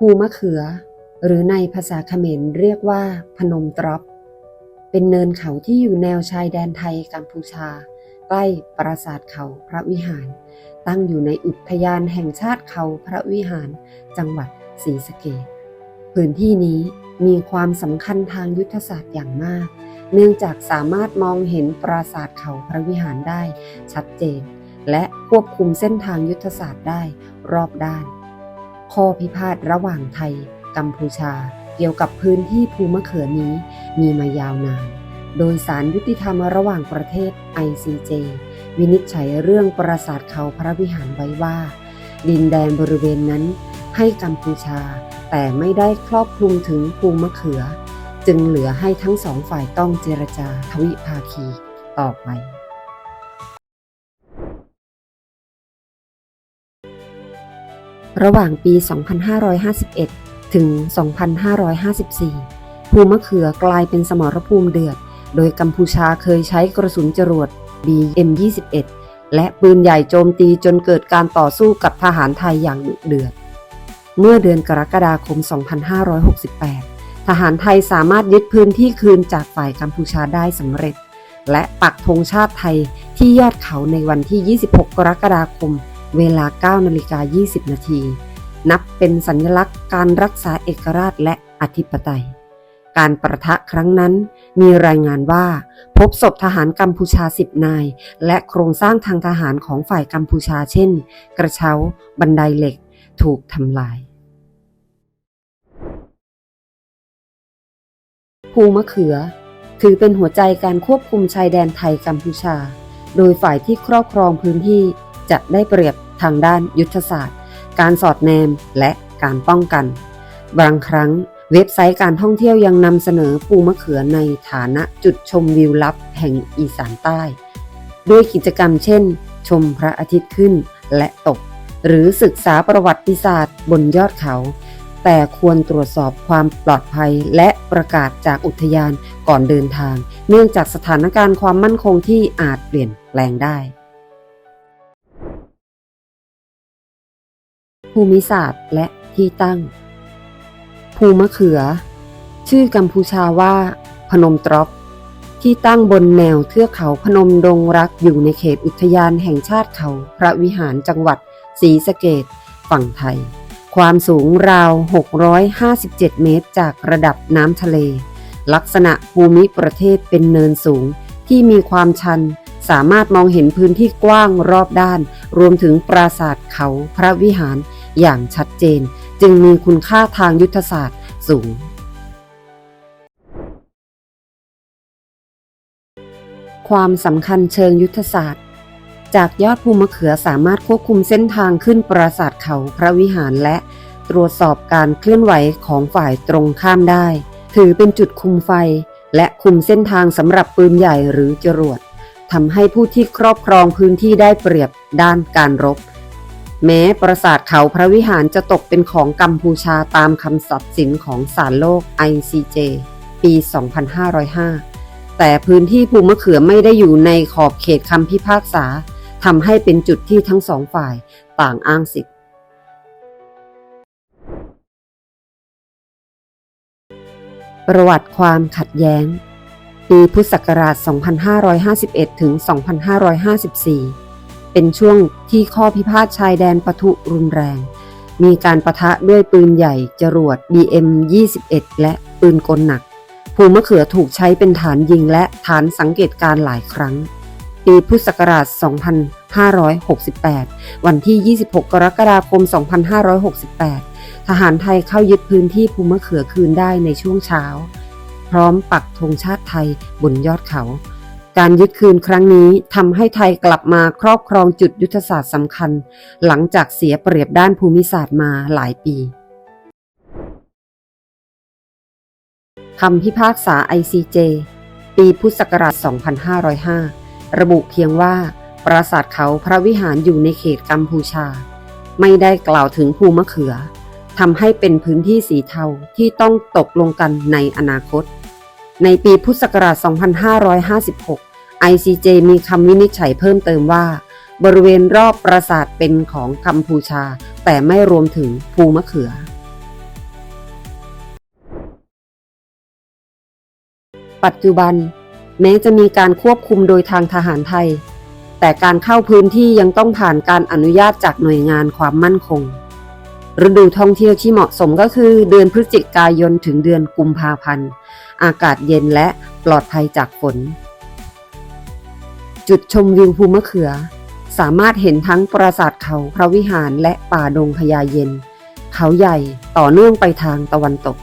ภูมะเขือ หรือในภาษาเขมรเรียกว่า พนมตรอปเป็นเนินเขาที่อยู่แนวชายแดนไทยกัมพูชา ใกล้ปราสาทเขาพระวิหาร ตั้งอยู่ในอุทยานแห่งชาติเขาพระวิหาร จังหวัดศรีสะเกษพื้นที่นี้มีความสำคัญทางยุทธศาสตร์อย่างมาก เนื่องจากสามารถมองเห็นปราสาทเขาพระวิหารได้ชัดเจน และควบคุมเส้นทางยุทธศาสตร์ได้รอบด้าน ข้อพิพาทระหว่างไทย กัมพูชา เกี่ยวกับพื้นที่ภูมะเขือนี้มีมายาวนาน โดยสารยุติธรรมระหว่างประเทศ ICJ วินิจฉัยเรื่องปราสาทเขาพระวิหารไว้ว่า ดินแดนบริเวณนั้น ให้กัมพูชา แต่ไม่ได้ครอบคลุมถึงภูมะเขือ จึงเหลือให้ทั้งสองฝ่ายต้องเจรจาทวิภาคีต่อไป ระหว่างปี 2551 ถึง 2554 ภูมะเขือกลายเป็นสมรภูมิเดือด โดยกัมพูชาเคยใช้กระสุนจรวด BM-21 และปืนใหญ่โจมตีจนเกิดการต่อสู้กับทหารไทยอย่างดุเดือด เมื่อเดือนกรกฎาคม 2568 ทหารไทยสามารถยึดพื้นที่คืนจากฝ่ายกัมพูชาได้สำเร็จ และปักธงชาติไทยที่ยอดเขาในวันที่ 26 กรกฎาคม เวลา9นาฬิกา20 นาที นับเป็นสัญลักษณ์การรักษาเอกราชและอธิปไตย การประทะครั้งนั้นมีรายงานว่า พบศพทหารกัมพูชา 10 นาย และโครงสร้างทางทหารของฝ่ายกัมพูชาเช่น กระเช้า บันไดเหล็ก ถูกทำลายภูมะเขือ ถือเป็นหัวใจการควบคุมชายแดนไทยกัมพูชา โดยฝ่ายที่ครอบครองพื้นที่ จะได้เปรียบทางด้านยุทธศาสตร์ การสอดแนมและการป้องกัน บางครั้งเว็บไซต์การท่องเที่ยวยังนำเสนอปูมะเขือในฐานะจุดชมวิวลับแห่งอีสานใต้ ด้วยกิจกรรมเช่น ชมพระอาทิตย์ขึ้นและตก หรือศึกษาประวัติศาสตร์บนยอดเขา แต่ควรตรวจสอบความปลอดภัยและประกาศจากอุทยานก่อนเดินทาง เนื่องจากสถานการณ์ความมั่นคงที่อาจเปลี่ยนแปลงได้ ภูมิศาสตร์และที่ตั้ง ภูมะเขือ ชื่อกัมพูชาว่า พนมตรอปที่ตั้งบนแนวเทือกเขาพนมดงรักอยู่ในเขตอุทยานแห่งชาติเขาพระวิหารจังหวัดศรีสะเกดฝั่งไทย ความสูงราว 657 เมตรจากระดับน้ำทะเล ลักษณะภูมิประเทศเป็นเนินสูงที่มีความชัน สามารถมองเห็นพื้นที่กว้างรอบด้าน รวมถึงปราสาทเขาพระวิหาร อย่างชัดเจน จึงมีคุณค่าทางยุทธศาสตร์สูง ความสำคัญเชิงยุทธศาสตร์ จากยอดภูมะเขือสามารถควบคุมเส้นทางขึ้นปราสาทเขาพระวิหารและตรวจสอบการเคลื่อนไหวของฝ่ายตรงข้ามได้ ถือเป็นจุดคุมไฟ และคุมเส้นทางสำหรับปืนใหญ่หรือจรวดทำให้ผู้ที่ครอบครองพื้นที่ได้เปรียบด้านการรบ แม้ปราสาทเขาพระวิหารจะตกเป็นของกัมพูชาตามคำสัตัดสินของศาลโลก ICJ ปี 2505 แต่พื้นที่ภูมะเขือไม่ได้อยู่ในขอบเขตคำพิพากษาทำให้เป็นจุดที่ทั้งสองฝ่ายต่างอ้างสิทธิ์ประวัติความขัดแย้ง ปีพุทธศักราช 2551 ถึง 2554 เป็นช่วงที่ข้อพิพาทชายแดนปะทุรุนแรง มีการประทะด้วยปืนใหญ่จรวด BM-21 และปืนกลหนัก ภูมะเขือถูกใช้เป็นฐานยิงและฐานสังเกตการหลายครั้ง ปีพุทธศักราช 2568 วันที่ 26 กรกฎาคม 2568 ทหารไทยเข้ายึดพื้นที่ภูมะเขือคืนได้ในช่วงเช้า พร้อมปักธงชาติไทยบนยอดเขา การยึดคืนครั้งนี้ทำให้ไทยกลับมาครอบครองจุดยุทธศาสตร์สำคัญ หลังจากเสียเปรียบด้านภูมิศาสตร์มาหลายปีคำพิพากษา ICJ ปีพุทธศักราช 2505 ระบุเพียงว่า ปราสาทเขาพระวิหารอยู่ในเขตกัมพูชา ไม่ได้กล่าวถึงภูมะเขือทำให้เป็นพื้นที่สีเทาที่ต้องตกลงกันในอนาคต ในปีพุทธศักราช 2556 ICJ มีคำวินิจฉัยเพิ่มเติมว่า บริเวณรอบปราสาทเป็นของกัมพูชา แต่ไม่รวมถึงภูมะเขือ ปัจจุบัน แม้จะมีการควบคุมโดยทางทหารไทย แต่การเข้าพื้นที่ยังต้องผ่านการอนุญาตจากหน่วยงานความมั่นคง ฤดูท่องเที่ยวที่เหมาะสมก็คือเดือนพฤศจิกายนถึงเดือนกุมภาพันธ์ อากาศเย็นและปลอดภัยจากฝน จุดชมวิวภูมะเขือ สามารถเห็นทั้งปราสาทเขาพระวิหารและป่าดงพญาเย็น เขาใหญ่ต่อเนื่องไปทางตะวันตก